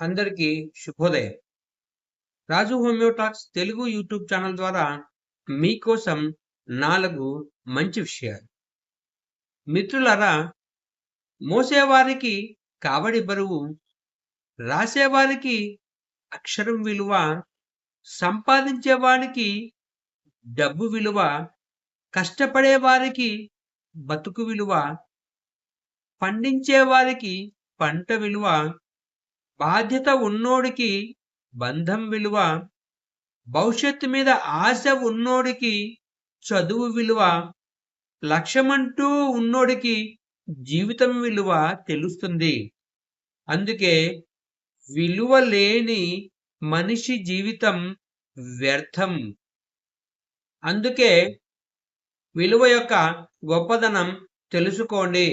అందరికీ శుభోదయం. రాజు హోమియోటాక్స్ తెలుగు యూట్యూబ్ ఛానల్ ద్వారా మీకోసం నాలుగు మంచి విషయాలు. మిత్రులరా మోసేవారికి కావడి బరువు రాసేవారికి అక్షరం విలువ సంపాదించేవారికి డబ్బు విలువ కష్టపడే వారికి బతుకు విలువ పండించే వారికి పంట విలువ బాధ్యత ఉన్నోడికి బంధం విలువ భవిష్యత్తు మీద ఆశ ఉన్నోడికి చదువు విలువ లక్ష్యమంటూ ఉన్నోడికి జీవితం విలువ తెలుస్తుంది. అందుకే విలువ లేని మనిషి జీవితం వ్యర్థం. అందుకే విలువ యొక్క గొప్పదనం తెలుసుకోండి.